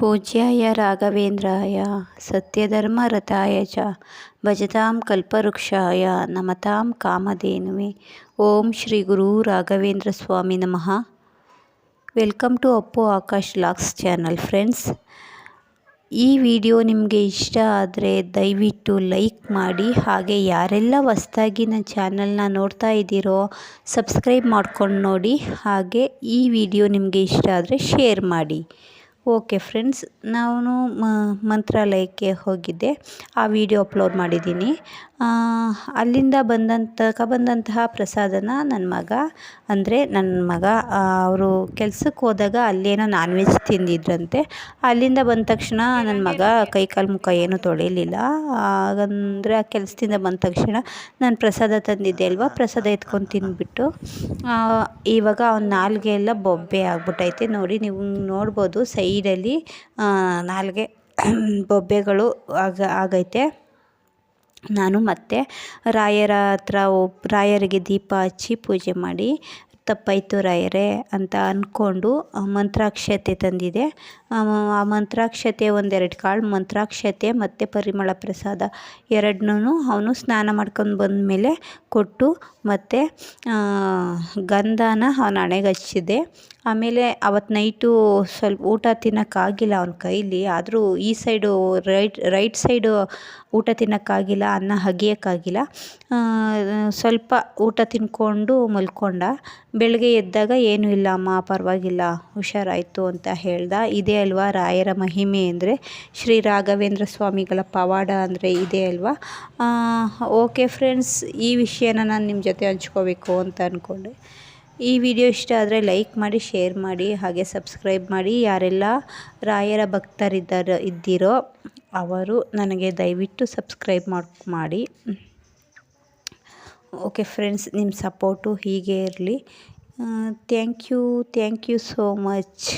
ಪೂಜ್ಯಾಯ ರಾಘವೇಂದ್ರಾಯ ಸತ್ಯಧರ್ಮರತಾಯ ಚ, ಭಜತಾಂ ಕಲ್ಪವೃಕ್ಷಾಯ, ನಮತಾಂ ಕಾಮಧೇನುವೆ. ಓಂ ಶ್ರೀ ಗುರು ರಾಘವೇಂದ್ರ ಸ್ವಾಮಿ ನಮಃ. Welcome to Appu Akash vlogs channel friends. ಈ ವಿಡಿಯೋ ನಿಮಗೆ ಇಷ್ಟ ಆದರೆ ದಯವಿಟ್ಟು ಲೈಕ್ ಮಾಡಿ, ಹಾಗೆ ಯಾರೆಲ್ಲ ಹೊಸ್ದಾಗಿ ನನ್ನ ಚಾನಲ್ನ ನೋಡ್ತಾ ಇದ್ದೀರೋ ಸಬ್ಸ್ಕ್ರೈಬ್ ಮಾಡ್ಕೊಂಡು ನೋಡಿ, ಹಾಗೆ ಈ ವಿಡಿಯೋ ನಿಮಗೆ ಇಷ್ಟ ಆದರೆ ಶೇರ್ ಮಾಡಿ. ಓಕೆ ಫ್ರೆಂಡ್ಸ್ ನಾನು ಮಂತ್ರಾಲಯಕ್ಕೆ ಹೋಗಿದ್ದೆ. ಆ ವಿಡಿಯೋ ಅಪ್ಲೋಡ್ ಮಾಡಿದ್ದೀನಿ. ಅಲ್ಲಿಂದ ಬಂದಂಥ ಬಂದಂತಹ ಪ್ರಸಾದನ ನನ್ನ ಮಗ, ಅಂದರೆ ನನ್ನ ಮಗ ಅವರು ಕೆಲ್ಸಕ್ಕೆ ಹೋದಾಗ ಅಲ್ಲೇನೋ ನಾನ್ ವೆಜ್ ತಿಂದಿದ್ರಂತೆ. ಅಲ್ಲಿಂದ ಬಂದ ತಕ್ಷಣ ನನ್ನ ಮಗ ಕೈ ಕಾಲು ಮುಖ ಏನೂ ತೊಳೆಯಲಿಲ್ಲ ಹಾಗಂದರೆ ಆ ಕೆಲಸದಿಂದ ಬಂದ ತಕ್ಷಣ ನಾನು ಪ್ರಸಾದ ತಂದಿದ್ದೆ ಅಲ್ವಾ, ಪ್ರಸಾದ ಎತ್ಕೊಂಡು ತಿಂದ್ಬಿಟ್ಟು. ಇವಾಗ ಅವ್ನ ನಾಲ್ಗೆ ಎಲ್ಲ ಬೊಬ್ಬೆ ಆಗ್ಬಿಟ್ಟೈತೆ ನೋಡಿ, ನೀವು ನೋಡ್ಬೋದು ಸೈಡಲ್ಲಿ ನಾಲ್ಗೆ ಬೊಬ್ಬೆಗಳು ಆಗ, ಆಗೈತೆ. ನಾನು ಮತ್ತೆ ರಾಯರ ಹತ್ರ ರಾಯರಿಗೆ ದೀಪ ಹಚ್ಚಿ ಪೂಜೆ ಮಾಡಿ ತಪ್ಪಾಯಿತು ರಾಯರೇ ಅಂತ ಅಂದ್ಕೊಂಡು ಮಂತ್ರಾಕ್ಷತೆ ತಂದಿದೆ. ಆ ಮಂತ್ರಾಕ್ಷತೆ ಒಂದೆರಡು ಕಾಳು, ಮಂತ್ರಾಕ್ಷತೆ ಮತ್ತು ಪರಿಮಳ ಪ್ರಸಾದ ಎರಡನ್ನೂ ಅವನು ಸ್ನಾನ ಮಾಡ್ಕೊಂಡು ಬಂದಮೇಲೆ ಕೊಟ್ಟು ಮತ್ತು ಗಂಧನ ಅವನ ಹಣೆಗೆ ಹಚ್ಚಿದೆ. ಆಮೇಲೆ ಅವತ್ತು ನೈಟು ಸ್ವಲ್ಪ ಊಟ ತಿನ್ನೋಕ್ಕಾಗಿಲ್ಲ ಅವನ ಕೈಲಿ, ಆದರೂ ಈ ಸೈಡು ರೈಟ್ ರೈಟ್ ಸೈಡು ಊಟ ತಿನ್ನೋಕ್ಕಾಗಿಲ್ಲ, ಅನ್ನ ಅಗಿಯೋಕ್ಕಾಗಿಲ್ಲ ಸ್ವಲ್ಪ ಊಟ ತಿಂದ್ಕೊಂಡು ಮಲ್ಕೊಂಡ, ಬೆಳಗ್ಗೆ ಎದ್ದಾಗ ಏನೂ ಇಲ್ಲ, ಅಮ್ಮ, ಪರವಾಗಿಲ್ಲ, ಹುಷಾರಾಯಿತು ಅಂತ ಹೇಳ್ದ. ಇದೇ ಅಲ್ವಾ ರಾಯರ ಮಹಿಮೆ ಅಂದರೆ, ಶ್ರೀ ರಾಘವೇಂದ್ರ ಸ್ವಾಮಿಗಳ ಪವಾಡ ಅಂದರೆ ಇದೇ ಅಲ್ವಾ? ಓಕೆ ಫ್ರೆಂಡ್ಸ್, ಈ ವಿಷಯನ ನಾನು ನಿಮ್ಮ ಜೊತೆ ಹಂಚ್ಕೋಬೇಕು ಅಂತ ಅಂದ್ಕೊಂಡೆ ಈ ವಿಡಿಯೋ ಇಷ್ಟ ಆದರೆ ಲೈಕ್ ಮಾಡಿ, ಶೇರ್ ಮಾಡಿ, ಹಾಗೆ ಸಬ್ಸ್ಕ್ರೈಬ್ ಮಾಡಿ. ಯಾರೆಲ್ಲ ರಾಯರ ಭಕ್ತರಿದ್ದಾರೆ, ಇದ್ದೀರೋ ಅವರು ನನಗೆ ದಯವಿಟ್ಟು ಸಬ್ಸ್ಕ್ರೈಬ್ ಮಾಡಿ ಓಕೆ ಫ್ರೆಂಡ್ಸ್ ನಿಮ್ಮ ಸಪೋರ್ಟು ಹೀಗೆ ಇರಲಿ. Thank you thank you so much